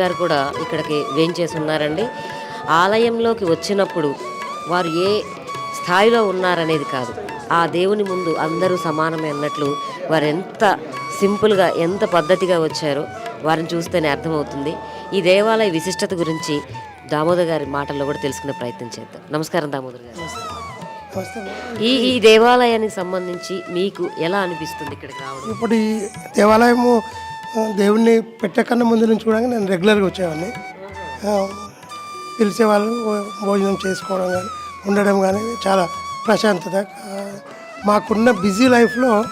గారు కూడా ఇక్కడికి వేయించేసి ఉన్నారండి ఆలయంలోకి వచ్చినప్పుడు వారు ఏ స్థాయిలో ఉన్నారనేది కాదు. ఆ దేవుని ముందు అందరూ సమానమే అన్నట్లు వారు ఎంత సింపుల్గా ఎంత పద్ధతిగా వచ్చారో వారిని చూస్తేనే అర్థమవుతుంది. ఈ దేవాలయ విశిష్టత గురించి దామోదర్ గారి మాటల్లో కూడా తెలుసుకునే ప్రయత్నం చేద్దాం. నమస్కారం దామోదర్ గారు. ఈ ఈ దేవాలయానికి సంబంధించి మీకు ఎలా అనిపిస్తుంది ఇక్కడికి రావడం? ఇప్పుడు ఈ దేవాలయము దేవుణ్ణి పెట్టకన్నా ముందు నుంచి కూడా నేను రెగ్యులర్గా వచ్చేవాడిని. ఆ, పిలిచేవాళ్ళు భో- భోజనం చేసుకోవడం కానీ ఉండడం కానీ చాలా ప్రశాంతత. మాకున్న బిజీ లైఫ్లో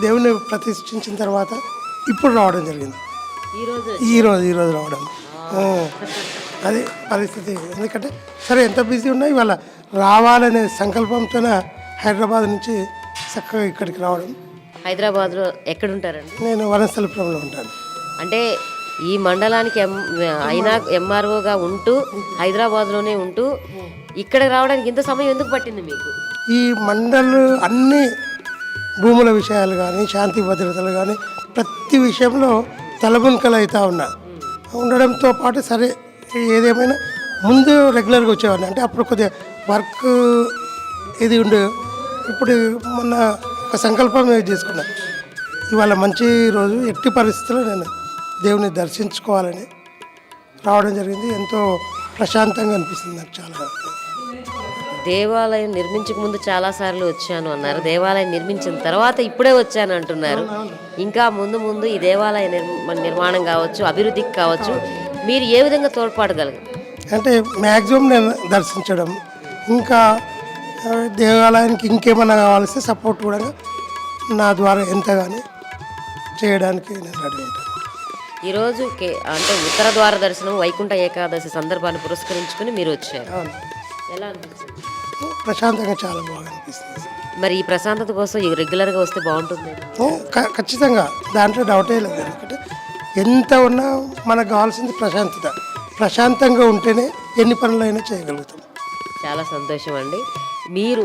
దేవుణ్ణి ప్రతిష్ఠించిన తర్వాత ఇప్పుడు రావడం జరిగింది. ఈరోజు ఈరోజు ఈరోజు రావడం. అది పరిస్థితి. ఎందుకంటే సరే ఎంత బిజీ ఉన్నా ఇవాళ రావాలనే సంకల్పంతోన హైదరాబాద్ నుంచి చక్కగా ఇక్కడికి రావడం. హైదరాబాద్లో ఎక్కడుంటారండి? నేను వనస్థలపురంలో ఉంటాను. అంటే ఈ మండలానికి ఎం అయినా ఎంఆర్ఓగా ఉంటూ హైదరాబాద్లోనే ఉంటూ ఇక్కడ రావడానికి ఇంత సమయం ఎందుకు పట్టింది మీకు? ఈ మండల్ అన్ని భూముల విషయాలు కానీ శాంతి భద్రతలు కానీ ప్రతి విషయంలో తలమునకలు అవుతా ఉన్నా. ఉండడంతో పాటు సరే ఏదేమైనా ముందు రెగ్యులర్గా వచ్చేవాడిని. అంటే అప్పుడు కొద్దిగా వర్క్ ఇది ఉండే ఇప్పుడు మొన్న ఒక సంకల్పం చేసుకున్నా. ఇవాళ మంచి రోజు ఎట్టి పరిస్థితుల్లో నేను దేవుని దర్శించుకోవాలని రావడం జరిగింది. ఎంతో ప్రశాంతంగా అనిపిస్తుంది నాకు చాలా. దేవాలయం నిర్మించక ముందు చాలా సార్లు వచ్చాను అన్నారు. దేవాలయం నిర్మించిన తర్వాత ఇప్పుడే వచ్చాను అంటున్నారు. ఇంకా ముందు ముందు ఈ దేవాలయ నిర్మ- నిర్మాణం కావచ్చు అభివృద్ధికి కావచ్చు మీరు ఏ విధంగా తోడ్పడగలరు? అంటే మ్యాక్సిమం నేను దర్శించడం ఇంకా దేవాలయానికి ఇంకేమైనా కావాల్సి సపోర్ట్ కూడా నా ద్వారా ఎంతగానే చేయడానికి నేను రెడీ ఉంటాను. ఈరోజు అంటే ఉత్తర ద్వార దర్శనం వైకుంఠ ఏకాదశి సందర్భాన్ని పురస్కరించుకుని మీరు వచ్చారు. ఎలా అనిపించింది? ప్రశాంతంగా చాలా బాగా అనిపిస్తుంది. మరి ఈ ప్రశాంతత కోసం రెగ్యులర్గా వస్తే బాగుంటుంది ఖచ్చితంగా. దాంట్లో డౌటే లేదు. ఎందుకంటే ఎంత ఉన్నా మనకు కావాల్సింది ప్రశాంతత. ప్రశాంతంగా ఉంటేనే ఎన్ని పనులైనా చేయగలుగుతాం. చాలా సంతోషం అండి. మీరు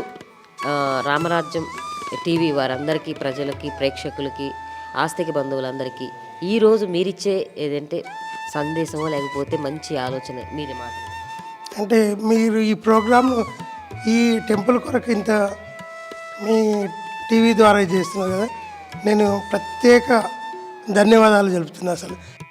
రామరాజ్యం టీవీ వారందరికీ ప్రజలకి ప్రేక్షకులకి ఆస్తిక బంధువులందరికీ ఈరోజు మీరిచ్చే ఏదంటే సందేశమో లేకపోతే మంచి ఆలోచన మీరే మాట అంటే మీరు ఈ ప్రోగ్రామ్ ఈ టెంపుల్ కొరకు ఇంత మీ టీవీ ద్వారా చేస్తున్నారు కదా నేను ప్రత్యేక ధన్యవాదాలు తెలుపుతున్నా అసలు.